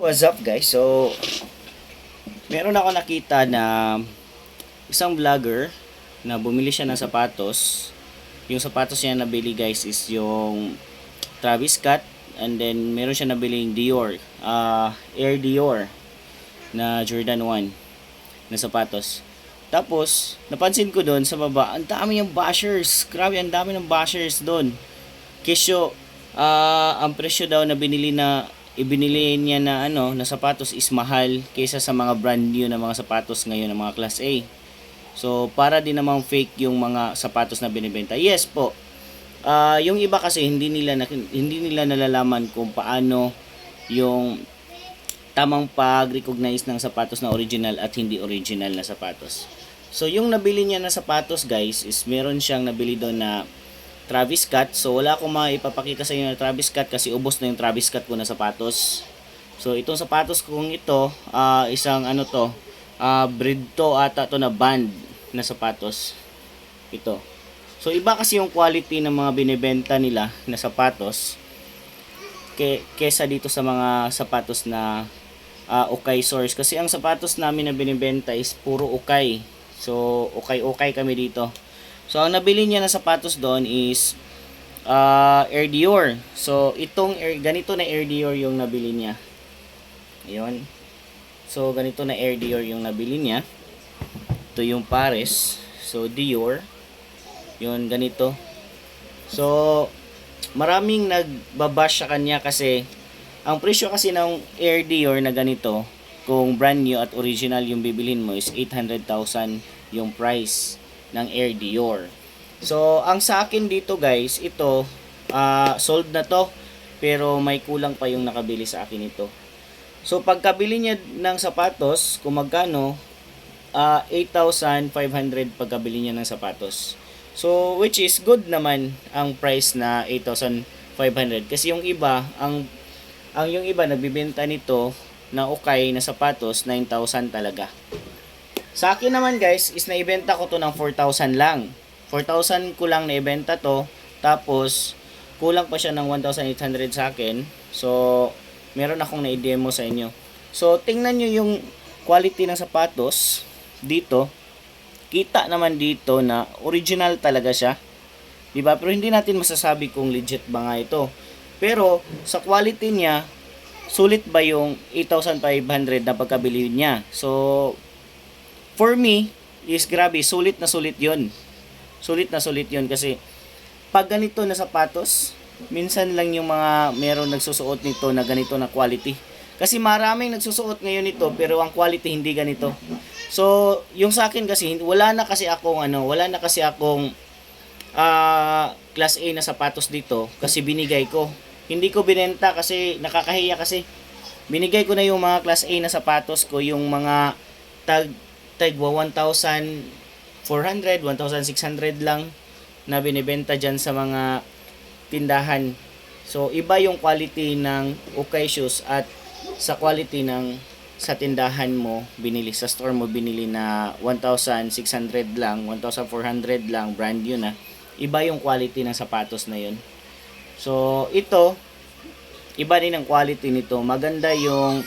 What's up guys? So, meron ako nakita na isang vlogger na bumili siya ng sapatos. Yung sapatos niya nabili guys is yung Travis Scott and then meron siya nabiling Dior, ah Air Dior na Jordan 1 na sapatos. Tapos, napansin ko doon sa baba, ang dami yung bashers. Grabe, ang dami ng bashers doon. Kesyo, ah ang presyo daw na binili na ibinili niya na ano na sapatos is mahal kaysa sa mga brand new na mga sapatos ngayon ng mga class A. So para din namang fake yung mga sapatos na binibenta. Yes po. Ah yung iba kasi hindi nila hindi nila nalalaman kung paano yung tamang pag-recognize ng sapatos na original at hindi original na sapatos. So yung nabili niya na sapatos guys is meron siyang nabili doon na Travis Scott. So wala akong maipapakita sa inyo na Travis Scott kasi ubos na yung Travis Scott ko na sapatos. So itong sapatos kong ito, ah, isang ano to, ah, breed to ata to na band na sapatos. Ito. So iba kasi yung quality ng mga binebenta nila na sapatos ke kesa dito sa mga sapatos na ah, okay source kasi ang sapatos namin na binibenta is puro okay. So okay okay kami dito. So ang nabili niya na sapatos doon is ah, Air Dior. So itong Air, ganito na Air Dior yung nabili niya. Ayun. So ganito na Air Dior yung nabili niya. Ito yung Pares. So Dior. Yun ganito. So maraming nagbabash sa kanya kasi ang presyo kasi ng Air Dior na ganito kung brand new at original yung bibilhin mo is 800,000 yung price ng Air Dior. So, ang sa akin dito guys, ito ah, sold na to pero may kulang pa yung nakabili sa akin ito. So, pagkabili niya ng sapatos, kung magkano, ah, 8,500 pagkabili niya ng sapatos. So, which is good naman ang price na 8,500. Kasi yung iba, ang, ang yung iba nagbibenta nito na okay na sapatos, 9,000 talaga. Sa akin naman guys, is naibenta ko to ng 4,000 lang. 4,000 ko lang naibenta to. Tapos, kulang pa siya ng 1,800 sa akin. So, meron akong na-demo sa inyo. So, tingnan nyo yung quality ng sapatos dito. Kita naman dito na original talaga siya. 'Di ba? Pero hindi natin masasabi kung legit ba nga ito. Pero sa quality niya, sulit ba yung 8,500 na pagkabili niya? So, for me, is grabe, sulit na sulit yon Sulit na sulit yon kasi pag ganito na sapatos, minsan lang yung mga meron nagsusuot nito na ganito na quality. Kasi maraming nagsusuot ngayon nito pero ang quality hindi ganito. So, yung sa akin kasi wala na kasi akong ano, wala na kasi akong ah class A na sapatos dito kasi binigay ko. Hindi ko binenta kasi nakakahiya kasi binigay ko na yung mga class A na sapatos ko, yung mga tag tagwa 1,400, 1,600 lang na binibenta dyan sa mga tindahan. So, iba yung quality ng okay shoes at sa quality ng sa tindahan mo binili, sa store mo binili na 1,600 lang, 1,400 lang, brand new na. Iba yung quality ng sapatos na yun. So, ito, iba din ang quality nito. Maganda yung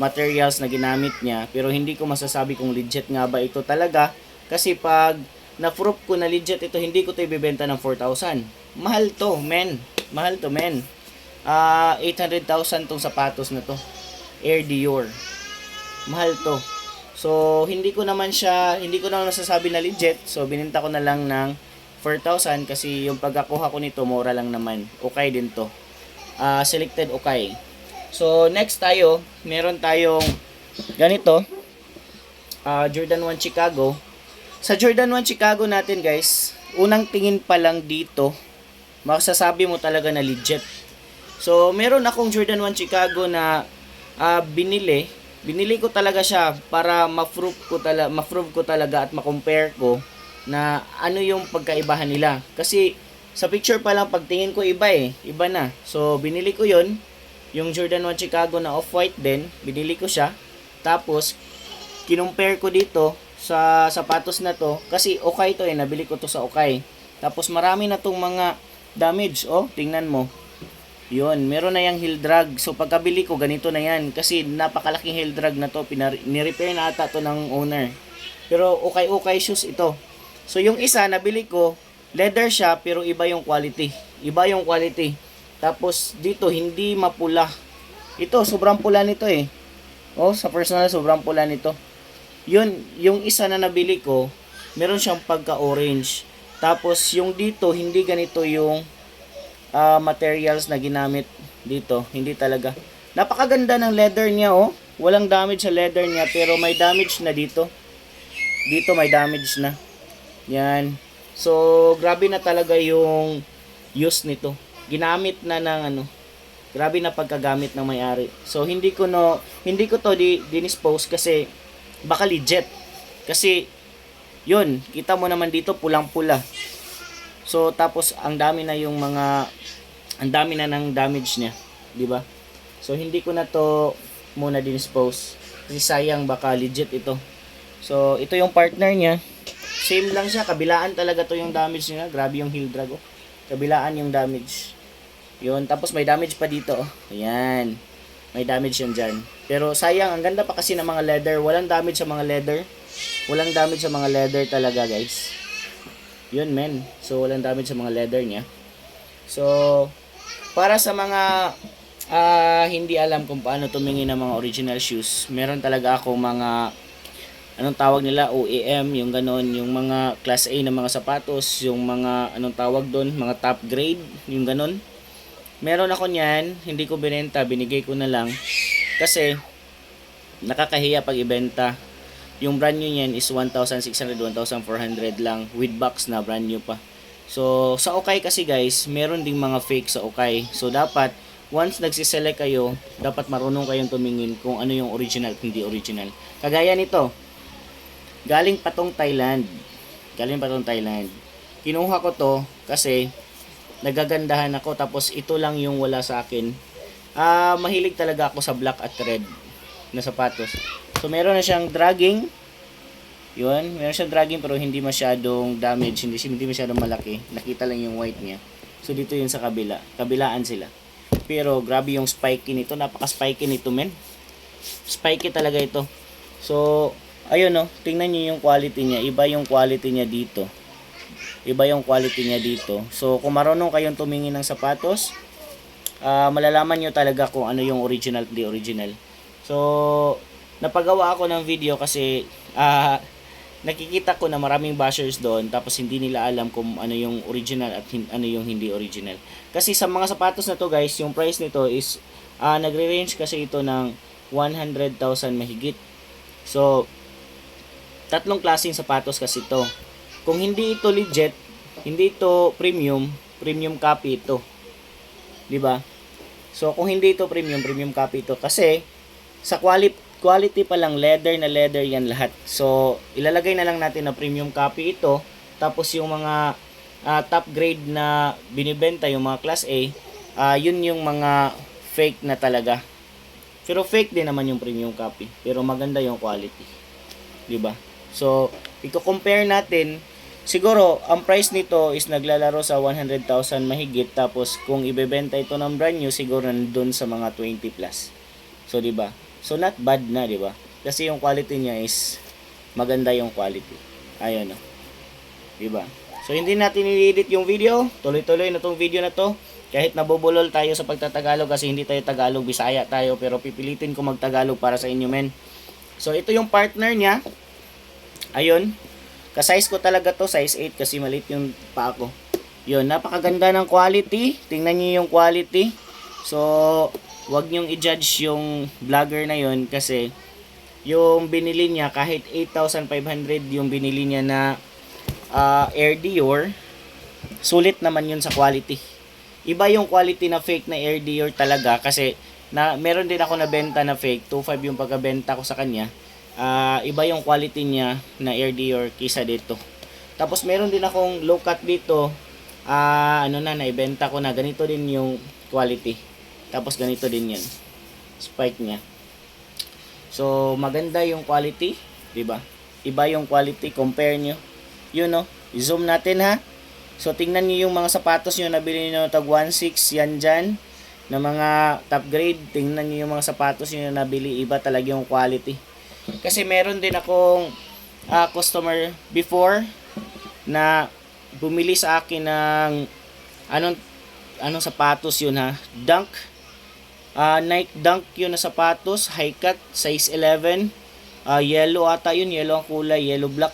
materials na ginamit niya, pero hindi ko masasabi kung legit nga ba ito talaga. Kasi pag na-proof ko na legit ito, hindi ko ito ibibenta ng 4,000. Mahal to, men. Mahal to, men. Ah, 800,000 tong sapatos na to. Air Dior. Mahal to. So, hindi ko naman siya, hindi ko naman masasabi na legit. So, bininta ko na lang ng 4,000 kasi yung pagkakuha ko nito, mura lang naman. Okay din to. Ah, selected okay. So, next tayo, meron tayong ganito. Ah, Jordan 1 Chicago. Sa Jordan 1 Chicago natin, guys, unang tingin pa lang dito, masasabi mo talaga na legit. So, meron akong Jordan 1 Chicago na ah, binili. Binili ko talaga siya para ma-prove ko talaga, ma-prove ko talaga at ma-compare ko na ano yung pagkaibahan nila. Kasi sa picture pa lang pagtingin ko iba eh, iba na. So, binili ko 'yon yung Jordan 1 Chicago na off-white din, binili ko siya. Tapos, kinumpare ko dito sa sapatos na to kasi okay to eh, nabili ko to sa okay. Tapos marami na tong mga damage, oh, tingnan mo. Yun, meron na yung heel drag. So pagkabili ko, ganito na yan. Kasi napakalaking heel drag na to. Pinar- nirepair na ata to ng owner. Pero ukay-ukay shoes ito. So yung isa, nabili ko, leather siya, pero iba yung quality. Iba yung quality. Tapos dito, hindi mapula. Ito, sobrang pula nito eh. Oh, sa personal, sobrang pula nito. Yun, yung isa na nabili ko, meron siyang pagka-orange. Tapos yung dito, hindi ganito yung ah, materials na ginamit dito. Hindi talaga. Napakaganda ng leather niya, oh. Walang damage sa leather niya, pero may damage na dito. Dito may damage na. Yan. So, grabe na talaga yung use nito. Ginamit na ng ano. Grabe na pagkagamit ng may-ari. So, hindi ko no, hindi ko to di, dinispose kasi baka legit. Kasi, yun, kita mo naman dito pulang-pula. So, tapos ang dami na yung mga ang dami na ng damage niya, 'di ba? So, hindi ko na to muna dinispose. Kasi sayang baka legit ito. So, ito yung partner niya. Same lang siya, kabilaan talaga to yung damage niya. Grabe yung heel drag oh. Kabilaan yung damage. Yun, tapos may damage pa dito. Ayan. May damage yan dyan. Pero sayang, ang ganda pa kasi ng mga leather. Walang damage sa mga leather. Walang damage sa mga leather talaga, guys. Yun, men. So, walang damage sa mga leather niya. So, para sa mga ah, hindi alam kung paano tumingin ng mga original shoes, meron talaga ako mga anong tawag nila OEM, yung ganon, yung mga class A na mga sapatos, yung mga anong tawag doon, mga top grade, yung ganon. Meron ako niyan, hindi ko binenta, binigay ko na lang kasi nakakahiya pag ibenta. Yung brand new niyan is 1,600, 1,400 lang with box na brand new pa. So, sa Okay kasi guys, meron ding mga fake sa Okay. So, dapat, once nagsiselect kayo, dapat marunong kayong tumingin kung ano yung original at hindi original. Kagaya nito, galing patong Thailand. Galing patong Thailand. Kinuha ko to kasi nagagandahan ako tapos ito lang yung wala sa akin. Ah, mahilig talaga ako sa black at red na sapatos. So meron na siyang dragging. 'Yun, meron siyang dragging pero hindi masyadong damage, hindi hindi masyadong malaki. Nakita lang yung white niya. So dito yun sa kabila. Kabilaan sila. Pero grabe yung spiky nito, napaka-spiky nito, men. Spiky talaga ito. So, ayun no, tingnan niyo yung quality niya. Iba yung quality niya dito. Iba yung quality niya dito. So, kung marunong kayong tumingin ng sapatos, ah, malalaman nyo talaga kung ano yung original at original. So, napagawa ako ng video kasi ah, nakikita ko na maraming bashers doon tapos hindi nila alam kung ano yung original at hin- ano yung hindi original. Kasi sa mga sapatos na to guys, yung price nito is ah, nagre-range kasi ito ng 100,000 mahigit. So, tatlong klaseng sapatos kasi ito. Kung hindi ito legit, hindi ito premium, premium copy ito. 'Di ba? So, kung hindi ito premium, premium copy ito kasi sa quality quality pa lang leather na leather yan lahat. So, ilalagay na lang natin na premium copy ito. Tapos yung mga ah, top grade na binibenta, yung mga class A, ah, yun yung mga fake na talaga. Pero fake din naman yung premium copy. Pero maganda yung quality. 'Di ba? So, i-compare natin Siguro, ang price nito is naglalaro sa 100,000 mahigit tapos kung ibebenta ito ng brand new siguro nandun sa mga 20 plus. So, 'di ba? So, not bad na, 'di ba? Kasi yung quality niya is maganda yung quality. Ayun, no. 'Di ba? So, hindi natin i-edit yung video. Tuloy-tuloy na tong video na to. Kahit nabubulol tayo sa pagtatagalog kasi hindi tayo Tagalog, Bisaya tayo pero pipilitin ko magtagalog para sa inyo, men. So, ito yung partner niya. Ayun, Ka-size ko talaga to, size 8 kasi maliit yung pa ako. Yun, napakaganda ng quality. Tingnan niyo yung quality. So, wag niyong i-judge yung vlogger na yun kasi yung binili niya kahit 8,500 yung binili niya na ah, Air Dior, sulit naman yun sa quality. Iba yung quality na fake na Air Dior talaga kasi na meron din ako na benta na fake, 2.5 yung pagkabenta ko sa kanya ah iba yung quality niya na Air Dior kisa dito. Tapos meron din akong low cut dito. Ah ano na naibenta ko na ganito din yung quality. Tapos ganito din 'yan. Spike niya. So maganda yung quality, 'di ba? Iba yung quality compare nyo. Yun no. I-zoom natin ha. So tingnan niyo yung mga sapatos niyo nabili niyo tag 1.6 yan diyan. na mga top grade. Tingnan niyo yung mga sapatos niyo na nabili, iba talaga yung quality. Kasi meron din akong ah, customer before na bumili sa akin ng anong anong sapatos yun ha? Dunk. Ah, Nike Dunk yun na sapatos, high cut, size 11. Ah, yellow ata yun, yellow ang kulay, yellow black.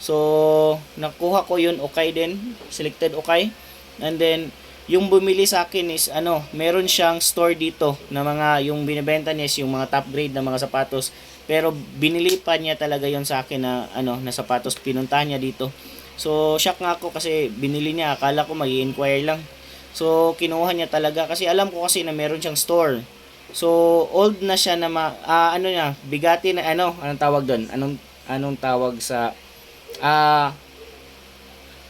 So, nakuha ko yun, okay din. Selected okay. And then, yung bumili sa akin is, ano, meron siyang store dito na mga, yung binibenta niya is yung mga top grade na mga sapatos. Pero, binili pa niya talaga yon sa akin na, ano, na sapatos. Pinuntahan niya dito. So, shock nga ako kasi binili niya. Akala ko mag inquire lang. So, kinuha niya talaga. Kasi alam ko kasi na meron siyang store. So, old na siya na ma, ah, ano niya, bigati na, ano, anong tawag doon? Anong, anong tawag sa, ah,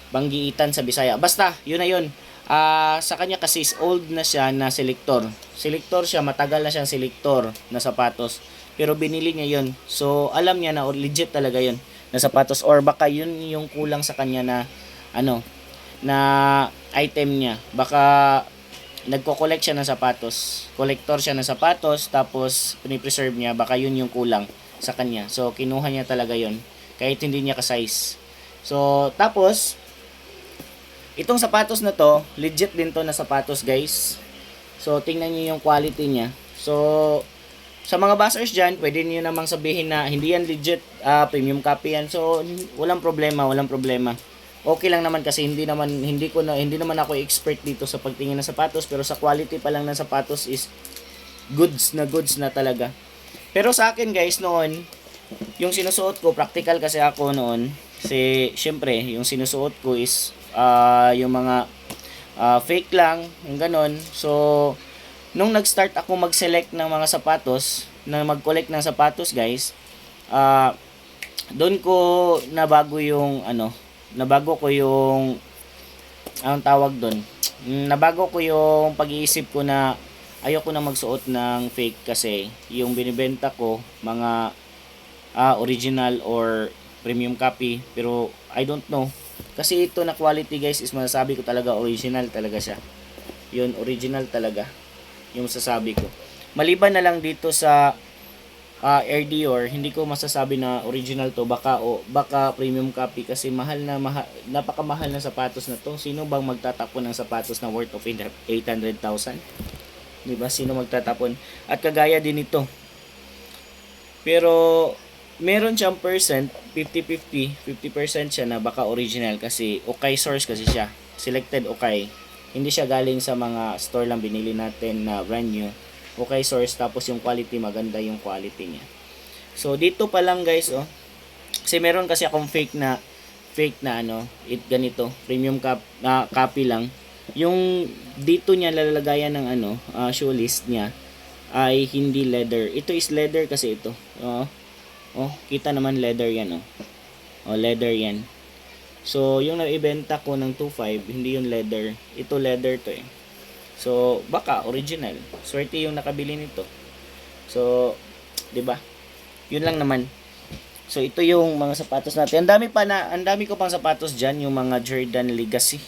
banggiitan sa Bisaya. Basta, yun na yun. Ah, sa kanya kasi old na siya na selector. Selector siya, matagal na siyang selector na sapatos. Pero binili niya yun. So, alam niya na legit talaga yun na sapatos. Or baka yun yung kulang sa kanya na, ano, na item niya. Baka nagko-collect siya ng sapatos. Collector siya ng sapatos, tapos pinipreserve niya. Baka yun yung kulang sa kanya. So, kinuha niya talaga yun. Kahit hindi niya ka-size. So, tapos, itong sapatos na to, legit din to na sapatos guys. So, tingnan niyo yung quality niya. So, sa mga bashers dyan, pwede niyo namang sabihin na hindi yan legit, ah, premium copy yan. So, walang problema, walang problema. Okay lang naman kasi hindi naman hindi ko na hindi naman ako expert dito sa pagtingin ng sapatos pero sa quality pa lang ng sapatos is goods na goods na talaga. Pero sa akin guys noon, yung sinusuot ko practical kasi ako noon. Kasi syempre, yung sinusuot ko is ah, yung mga ah, fake lang, yung ganon. So, nung nag-start ako mag-select ng mga sapatos, na mag-collect ng sapatos, guys, ah doon ko nabago yung ano, nabago ko yung anong tawag doon. Nabago ko yung pag-iisip ko na ayoko na magsuot ng fake kasi yung binibenta ko mga ah, original or premium copy pero I don't know. Kasi ito na quality guys is masasabi ko talaga original talaga siya. Yun original talaga yung masasabi ko. Maliban na lang dito sa uh, Air hindi ko masasabi na original to. Baka o baka premium copy kasi mahal na maha, napakamahal na sapatos na to. Sino bang magtatapon ng sapatos na worth of 800,000 di ba? Sino magtatapon? At kagaya din ito. Pero meron siyang percent 50-50 50% siya na baka original kasi okay source kasi siya. Selected okay hindi siya galing sa mga store lang binili natin na brand new. Okay source tapos yung quality maganda yung quality niya. So dito pa lang guys oh. Kasi meron kasi akong fake na fake na ano it ganito premium cap, na copy lang. Yung dito niya lalagayan ng ano uh, shoe list niya ay hindi leather. Ito is leather kasi ito. Oh oh kita naman leather yan oh. Oh leather yan so yung naibenta ko ng 2.5 hindi yung leather ito leather to eh So, baka original. Swerte yung nakabili nito. So, 'di ba? 'Yun lang naman. So, ito yung mga sapatos natin. Ang dami pa na, ang dami ko pang sapatos diyan, yung mga Jordan Legacy.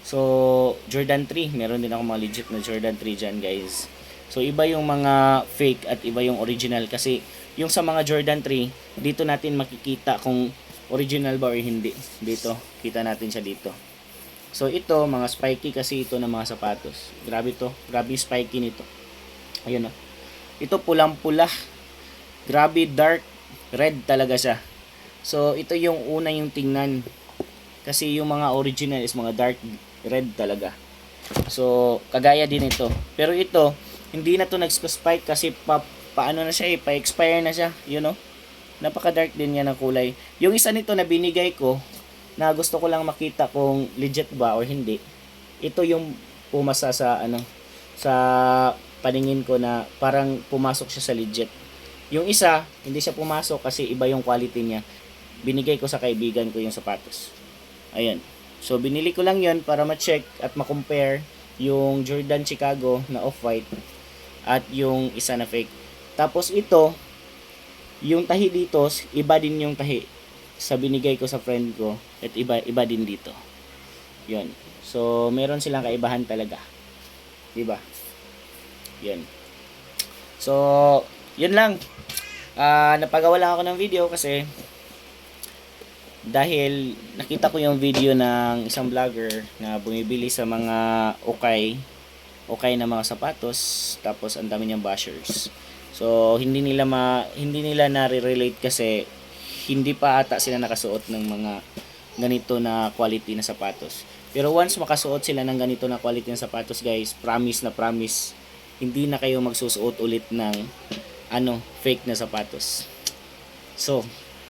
So, Jordan 3, meron din ako mga legit na Jordan 3 diyan, guys. So, iba yung mga fake at iba yung original kasi yung sa mga Jordan 3, dito natin makikita kung original ba or hindi. Dito, kita natin siya dito. So ito, mga spiky kasi ito ng mga sapatos. Grabe to. Grabe spiky nito. Ayun o. Ito pulang-pula. Grabe dark red talaga siya. So ito yung una yung tingnan. Kasi yung mga original is mga dark red talaga. So kagaya din ito. Pero ito, hindi na to nag-spike kasi pa, paano na siya eh, pa-expire na siya. You know? Napaka-dark din niya ng kulay. Yung isa nito na binigay ko, na gusto ko lang makita kung legit ba or hindi. Ito yung pumasa sa ano sa paningin ko na parang pumasok siya sa legit. Yung isa, hindi siya pumasok kasi iba yung quality niya. Binigay ko sa kaibigan ko yung sapatos. Ayan. So, binili ko lang yon para ma-check at ma-compare yung Jordan Chicago na off-white at yung isa na fake. Tapos ito, yung tahi dito, iba din yung tahi sa binigay ko sa friend ko at iba iba din dito. 'Yon. So meron silang kaibahan talaga. 'Di ba? Yan. So, yun lang. Ah, napagawa ako ng video kasi dahil nakita ko yung video ng isang vlogger na bumibili sa mga okay okay na mga sapatos tapos ang dami niyang bashers. So hindi nila ma hindi nila na-relate kasi hindi pa ata sila nakasuot ng mga ganito na quality na sapatos. Pero once makasuot sila ng ganito na quality na sapatos, guys, promise na promise, hindi na kayo magsusuot ulit ng ano, fake na sapatos. So,